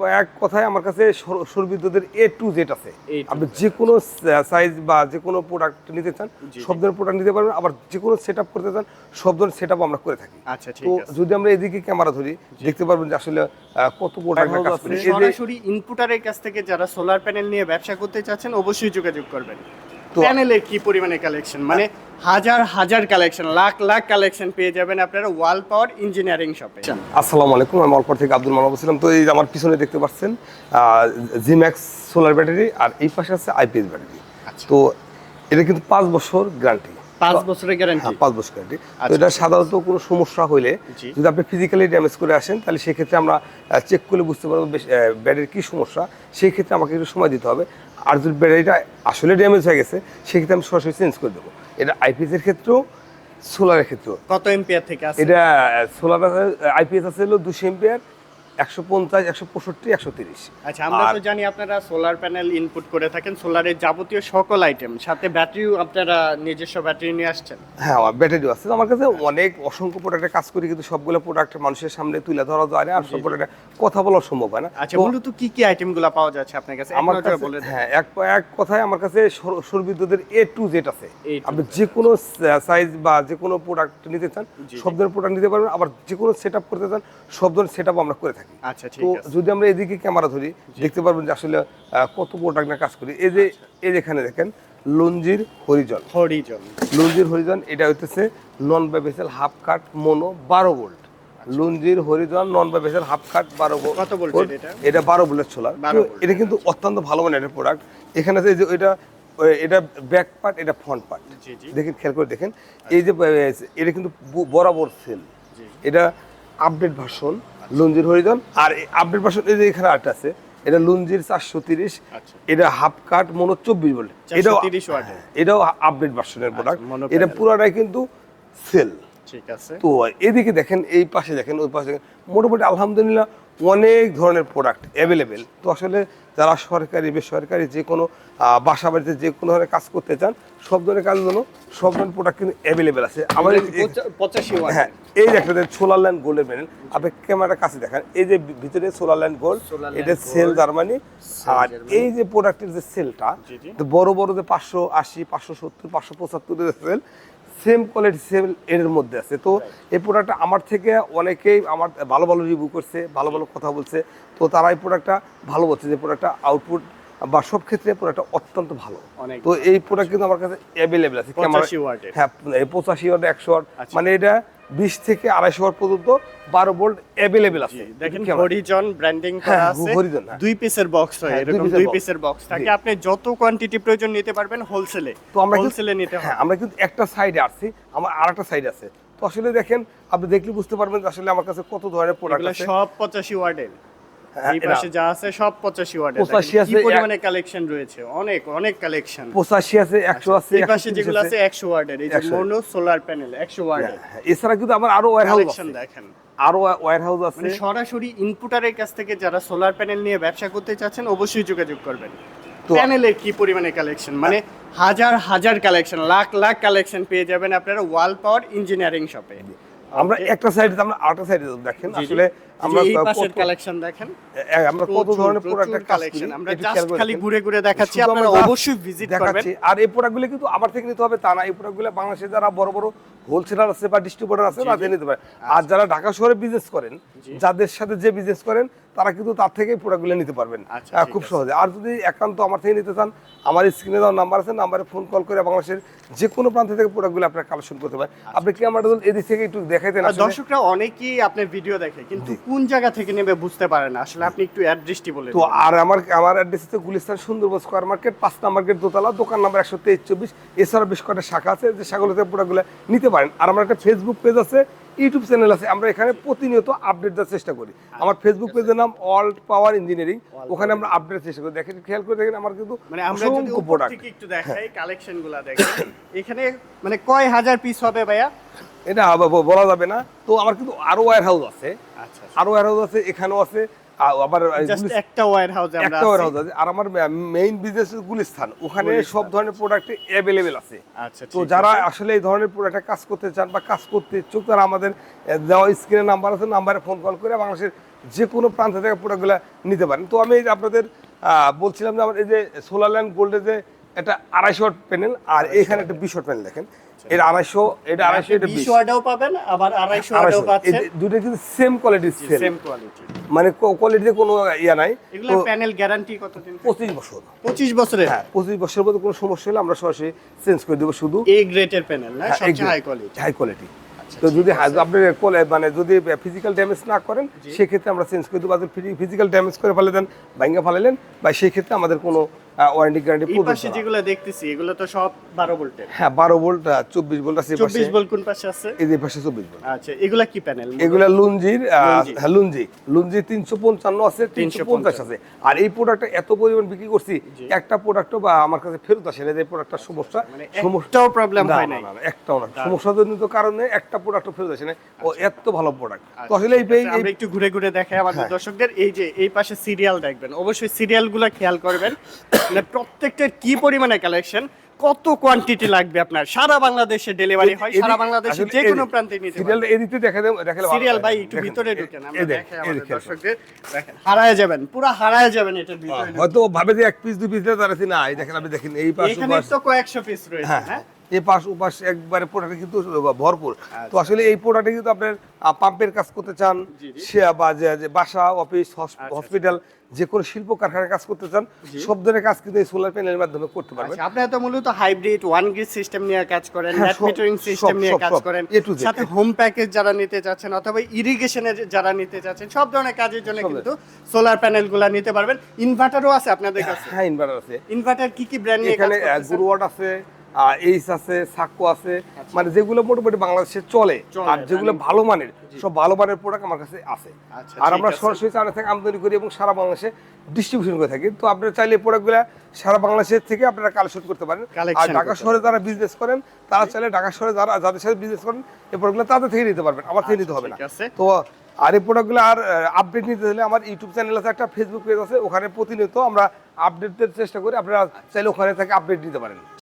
এক কথায় আমার কাছে সৌর- সৌর এ টু জেড আছে। আপনি যে কোনো সাইজ বা যে কোনো প্রোডাক্ট নিতে চান সব ধরনের প্রোডাক্ট নিতে পারবেন। আবার যে কোনো সেট করতে চান সব ধরনের সেট আমরা করে থাকি। আচ্ছা তো যদি আমরা এদিকে ক্যামেরা ধরি দেখতে পারবেন যে আসলে কত প্রোডাক্ট সরাসরি ইনপুটারের কাছ থেকে যারা সোলার প্যানেল নিয়ে ব্যবসা করতে চাচ্ছেন অবশ্যই যোগাযোগ করবেন। তো- প্যানেলের কি পরিমাণে কালেকশন মানে হাজার হাজার কালেকশন লাখ লাখ কালেকশন পেয়ে যাবেন আপনারা ওয়াল পাওয়ার ইঞ্জিনিয়ারিং শপে আসসালামু আলাইকুম আমি অল্পর থেকে আব্দুল মানব ছিলাম তো এই আমার পিছনে দেখতে পাচ্ছেন জিম্যাক্স সোলার ব্যাটারি আর এই পাশে আছে আইপিএস ব্যাটারি আচ্ছা। তো এটা কিন্তু পাঁচ বছর গ্যারান্টি পাঁচ বছরের গ্যারান্টি পাঁচ বছর গ্যারান্টি তো আচ্ছা, এটা সাধারণত কোনো সমস্যা হলে যদি আপনি ফিজিক্যালি ড্যামেজ করে আসেন তাহলে সেক্ষেত্রে আমরা চেক করলে বুঝতে পারব ব্যাটারির কী সমস্যা। সেই ক্ষেত্রে আমাকে একটু সময় দিতে হবে। আর যদি ব্যাটারিটা আসলে ড্যামেজ হয়ে গেছে সেক্ষেত্রে আমি সরাসরি চেঞ্জ করে দেবো। এটা আইপিএস এর ক্ষেত্রেও সোলারের ক্ষেত্রেও। কত এম্পিয়ার থেকে আছে? এটা সোলার আইপিএস আছে হলো দুশো এম্পিয়ার একশো পঞ্চাশ একশো পঁয়ষট্টি একশো তিরিশ। আচ্ছা আমরা তো জানি আপনারা সোলার প্যানেল ইনপুট করে থাকেন সোলারের যাবতীয় সকল আইটেম সাথে ব্যাটারিও আপনারা নিজস্ব ব্যাটারি নিয়ে আসছেন। হ্যাঁ ব্যাটারিও আছে। আমার কাছে অনেক অসংখ্য প্রোডাক্টের কাজ করি কিন্তু সবগুলো প্রোডাক্ট মানুষের সামনে তুলে ধরা যায় না আর সব প্রোডাক্টে কথা বলা সম্ভব হয় না। আচ্ছা মূলত কি কি আইটেমগুলো পাওয়া যাচ্ছে আপনার কাছে? আমার কাছে হ্যাঁ এক এক কথায় আমার কাছে সৌর- সৌর এ টু জেড আছে। আপনি যে কোনো সাইজ বা যে কোনো প্রোডাক্ট নিতে চান সব ধরনের প্রোডাক্ট নিতে পারবেন। আবার যে কোনো সেট করতে চান সব ধরনের সেট আমরা করে থাকি। আচ্ছা ঠিক তো আছে। যদি আমরা এদিকে ক্যামেরা ধরি দেখতে পারবেন যে আসলে কত প্রোডাক্ট না কাজ করি। এই যে এই যে এখানে দেখেন লঞ্জির হরিজন। হরিজন। লুঞ্জির হরিজন এটা হইতেছে নন বাইবেসেল হাফ কাট মোনো বারো ভোল্ট লুঞ্জির হরিজন নন বাইবেসেল হাফ কাট বারো ভোল্ট কত এটা? এটা বারো ভোল্টের সোলার 12 এটা কিন্তু অত্যন্ত ভালো মানের একটা প্রোডাক্ট এখানে আছে যে এটা এটা ব্যাক পার্ট এটা ফ্রন্ট পার্ট দেখেন খেয়াল করে দেখেন। এই যে এটা কিন্তু বরাবর সেল এটা আপডেট ভার্সন লুঞ্জির হরিজন আর আব্দুল ভার্সন এই যে এখানে আট আছে এটা লুঞ্জির চারশো তিরিশ আচ্ছা। এটা হাফ কাট মনো চব্বিশ বলে এটাও 430 ওয়াটের। এটাও আপডেট ভার্সনের প্রোডাক্ট এটা পুরোটাই পুরাটাই কিন্তু সেল ঠিক আছে। তো এদিকে দেখেন এই পাশে দেখেন ওই পাশে দেখেন মোটামুটি আলহামদুলিল্লাহ অনেক ধরনের প্রোডাক্ট অ্যাভেলেবেল তো আসলে যারা সরকারি বেসরকারি যে কোনো বাসা বাড়িতে যে কোনো ধরনের কাজ করতে চান সব ধরনের কাজের জন্য সব ধরনের প্রোডাক্ট কিন্তু অ্যাভেলেবেল আছে। আমাদের পঁচাশি হ্যাঁ এই যে একটা সোলার ল্যান্ড গোল্ডের প্যানেল আপনি ক্যামেরার কাছে দেখেন এই যে ভিতরে সোলার ল্যান্ড গোল্ড এটা সেল জার্মানি আর এই যে প্রোডাক্টের যে সেলটা। বড় বড় যে পাঁচশো আশি পাঁচশো সত্তর পাঁচশো পঁচাত্তরের সেল সেম কোয়ালিটি সেম এর মধ্যে আছে। তো এই প্রোডাক্টটা আমার থেকে অনেকেই আমার ভালো ভালো রিভিউ করছে, ভালো ভালো কথা বলছে। তো তারা এই প্রোডাক্টটা ভালো বলছে যে প্রোডাক্টটা আউটপুট বা সব ক্ষেত্রে প্রোডাক্টটা অত্যন্ত ভালো। তো এই প্রোডাক্ট কিন্তু আমার কাছে অ্যাভেলেবেল আছে। ক্যামেরা হ্যাঁ পঁচাশি ওয়াট একশো ওয়াট আচ্ছা। মানে এটা বিশ থেকে আড়াইশো ওয়াট পর্যন্ত বারো ভোল্ট অ্যাভেলেবেল আছে। দেখেন হরিজন ব্র্যান্ডিং করা হ্যাঁ, আছে। দুই পিসের বক্স হয় হ্যাঁ, দুই এরকম দুই পিসের বক্স থাকে আপনি যত কোয়ান্টিটি প্রয়োজন নিতে পারবেন হোলসেলে তো আমরা হোলসেলে নিতে হ্যাঁ আমরা কিন্তু একটা সাইডে আসছি আমার আর একটা সাইড আছে। তো আসলে দেখেন আপনি দেখলে বুঝতে পারবেন আসলে আমার কাছে কত ধরনের প্রোডাক্ট আছে। সব পঁচাশি ওয়ার্ডের হ্যাঁ, এই পাশে যা আছে সব পঁচাশি ওয়ার্ডের 85 আছে, পরিমাণে কালেকশন রয়েছে? অনেক অনেক কালেকশন পঁচাশি আছে একশো আছে এই পাশে যেগুলো আছে। একশো ওয়ার্ডের এই যে 100 সোলার প্যানেল একশো ওয়ার্ডের এছাড়া কিন্তু আমার আরও ওয়ার কালেকশন দেখেন। আরও ওয়ার আছে। মানে সরাসরি ইনপুটারের কাছ থেকে যারা সোলার প্যানেল নিয়ে ব্যবসা করতে চাচ্ছেন অবশ্যই যোগাযোগ করবেন। প্যানেলের কি পরিমাণে কালেকশন মানে হাজার হাজার কালেকশন লাখ লাখ কালেকশন পেয়ে যাবেন আপনারা ওয়াল পাওয়ার ইঞ্জিনিয়ারিং শপে আমরা একটা সাইডে আমরা আরেকটা সাইডে দেখেন। আসলে আমরা এই পাশের কালেকশন দেখেন। আমরা কত ধরনের প্রোডাক্ট কালেকশন আমরা জাস্ট খালি ঘুরে ঘুরে দেখাচ্ছি আপনারা অবশ্যই ভিজিট করবেন। আর এই প্রোডাক্টগুলো কিন্তু আমার থেকে নিতে হবে তা না এই প্রোডাক্টগুলো বাংলাদেশে যারা বড় বড় হোলসেলার আছে বা ডিস্ট্রিবিউটর আছে তাদের নিতে পারে। আর যারা ঢাকা শহরে বিজনেস করেন যাদের সাথে যে বিজনেস করেন তারা কিন্তু তার থেকে প্রোডাক্টগুলো নিতে পারবেন। আচ্ছা, খুব সহজে। আর যদি একান্ত আমার থেকে নিতে চান আমার স্ক্রিনে দেওয়ার নাম্বার আছে নাম্বারে ফোন কল করে বাংলাদেশের যে কোনো প্রান্ত থেকে প্রোডাক্টগুলো আপনারা কালেকশন করতে পারেন। আপনি কি আমার এদিক থেকে একটু দেখাইতেন আর আসলে? দর্শকরা অনেকেই আপনার ভিডিও দেখে কিন্তু কোন জায়গা থেকে নেবে বুঝতে পারে না। আসলে আপনি একটু অ্যাড্রেসটি বলে তো আর আমার আমার অ্যাড্রেস হচ্ছে গুলিস্তান সুন্দরবন স্কোয়ার মার্কেট পাঁচ নাম্বার গেট দোতলা দোকান নাম্বার একশো তেইশ চব্বিশ। এছাড়া বেশ কয়েকটা শাখা আছে যে শাখাগুলোতে প্রোডাক্টগুলো নিতে পারেন। আর আমার একটা ফেসবুক পেজ আছে ইউটিউব চ্যানেল আছে আমরা এখানে প্রতিনিয়ত আপডেট দেওয়ার চেষ্টা করি। আমার ফেসবুক পেজের নাম অল্ড পাওয়ার ইঞ্জিনিয়ারিং ওখানে আমরা আপডেট চেষ্টা করি। দেখেন খেয়াল করে দেখেন আমার কিন্তু মানে আমরা যদি প্রোডাক্ট একটু দেখাই কালেকশনগুলা দেখেন। এখানে মানে কয় হাজার পিস হবে ভাইয়া? এটা বলা যাবে না। তো আমার কিন্তু আরও ওয়ার হাউস আছে। আচ্ছা আরও ওয়ার হাউস আছে এখানেও আছে। আবার একটা ওয়্যার হাউস আমরা একটা হাউস আছে আর আমার মেইন বিজনেস গুলিস্তান। ওখানে সব ধরনের প্রোডাক্ট আছে। আচ্ছা তো যারা আসলে এই ধরনের প্রোডাক্টে কাজ করতে চান বা কাজ করতে ইচ্ছুক তারা আমাদের দেওয়া স্ক্রিনে নাম্বার আছে নাম্বারে ফোন কল করে বাংলাদেশের যে কোনো প্রান্ত থেকে প্রোডাক্টগুলো নিতে পারেন। তো আমি আপনাদের আহ, বলছিলাম যে আমার এই যে সোলার ল্যান্ড গোল্ডের যে একটা আড়াইশো প্যানেল আর এখানে একটা বিশ প্যানেল দেখেন। এটা আড়াইশো এটা আড়াইশো এটা বিশ বিশ। ওয়াটেও পাবেন আবার আড়াইশো ওয়াটেও পাচ্ছেন। দুটো কিন্তু সেম কোয়ালিটির সেল সেম কোয়ালিটি মানে কোয়ালিটিতে কোনো ইয়া নাই। এগুলো প্যানেল গ্যারান্টি কতদিন? পঁচিশ বছর। পঁচিশ বছরের? হ্যাঁ পঁচিশ বছরের মধ্যে কোনো সমস্যা হলে আমরা সরাসরি চেঞ্জ করে দেবো শুধু। এ গ্রেটের প্যানেল না? হ্যাঁ, সবচেয়ে হাই কোয়ালিটি হাই কোয়ালিটি তো যদি আপনি মানে যদি ফিজিক্যাল ড্যামেজ না করেন সেক্ষেত্রে আমরা চেঞ্জ করে দেবো। ফিজিক্যাল ড্যামেজ করে ফেলে দেন ভাঙ্গা ফেলালেন বা সেই ক্ষেত্রে আমাদের কোনো ওয়ারেন্টি গ্যারান্টি এই পাশে যেগুলো দেখতেছি এগুলো তো সব বারো ভোল্টের। হ্যাঁ বারো ভোল্ট চব্বিশ ভোল্ট আছে পাশে। চব্বিশ ভোল্ট কোন পাশে আছে? এই যে পাশে চব্বিশ ভোল্ট। আচ্ছা এগুলা কি প্যানেল এগুলা লুঞ্জির হ্যাঁ লুঞ্জি। লুঞ্জি তিনশো পঞ্চান্ন আছে তিনশো পঞ্চাশ আছে। আর এই প্রোডাক্টটা এত পরিমাণ বিক্রি করছি একটা প্রোডাক্টও বা আমার কাছে ফেরত আসে না যে প্রোডাক্টটা সমস্যা। মানে সমস্যা একটাও প্রবলেম হয় না, একটাও না। সমস্যাজনিত কারণে একটা প্রোডাক্ট ফেরত আসে না ও এত ভালো প্রোডাক্ট তো আসলে এই আচ্ছা, আমরা একটু ঘুরে ঘুরে দেখাই আমাদের হ্যাঁ। দর্শকদের। এই যে এই পাশে সিরিয়াল দেখবেন। অবশ্যই সিরিয়ালগুলা খেয়াল করবেন। মানে প্রত্যেকটার কি পরিমাণে কালেকশন কত কোয়ান্টিটি লাগবে আপনার? সারা বাংলাদেশে ডেলিভারি হয় সারা বাংলাদেশে যে কোনো প্রান্তে নিতে সিরিয়াল এদিকে দেখা দেব দেখালে সিরিয়াল হয়। ভাই একটু ভিতরে ঢুকেন আমরা দেখ, দেখাই আমাদের। দর্শকদের হারায় যাবেন পুরো হারায় যাবেন এটার ভিতরে হয়তো ভাবে যে এক পিস দুই পিস তারা না এই দেখেন আপনি দেখেন এই পাশে এখানে তো কয়েকশো পিস রয়েছে হ্যাঁ? হ্যাঁ এই পাশ একবারে প্রোডাক্ট কিন্তু ভরপুর। তো আসলে এই প্রোডাক্টে কিন্তু আপনার পাম্পের কাজ করতে চান। সে বা যে বাসা অফিস হসপিটাল যে কোনো শিল্প কারখানার কাজ করতে চান সব ধরনের কাজ কিন্তু এই সোলার প্যানেলের মাধ্যমে করতে পারবেন। আচ্ছা তো মূলত হাইব্রিড ওয়ান গ্রিড সিস্টেম নিয়ে কাজ করেন হ্যাঁ, নেট মিটারিং সিস্টেম নিয়ে কাজ করেন সাথে হোম প্যাকেজ যারা নিতে চাচ্ছেন অথবা ইরিগেশনের যারা নিতে চাচ্ছেন সব ধরনের কাজের জন্য কিন্তু সোলার প্যানেলগুলো নিতে পারবেন। ইনভার্টারও আছে আপনাদের কাছে? হ্যাঁ ইনভার্টার আছে। ইনভার্টার কি কি ব্র্যান্ড নিয়ে এখানে গুরুয়াট আছে এইস আছে সাক্কো আছে মানে যেগুলো মোটামুটি বাংলাদেশে চলে আর যেগুলো ভালো মানের সব ভালো মানের প্রোডাক্ট আমার কাছে আছে। আচ্ছা, আর আমরা সরাসরি চায়না থেকে আমদানি করি এবং সারা বাংলাদেশে ডিস্ট্রিবিউশন করে থাকি। তো আপনারা চাইলে প্রোডাক্টগুলো সারা বাংলাদেশের থেকে আপনারা কালেকশন করতে পারেন। আর ঢাকা শহরে যারা বিজনেস করেন তারা চাইলে ঢাকা শহরে যারা যাদের সাথে বিজনেস করেন এই প্রোডাক্টগুলো তাদের থেকে নিতে পারবেন। আমার থেকে নিতে হবে না। তো আর এই প্রোডাক্টগুলো আর আপডেট নিতে হলে আমার ইউটিউব চ্যানেল আছে একটা ফেসবুক পেজ আছে ওখানে প্রতিনিয়ত আমরা আপডেটের চেষ্টা করি। আপনারা চাইলে ওখানে থেকে আপডেট নিতে পারেন।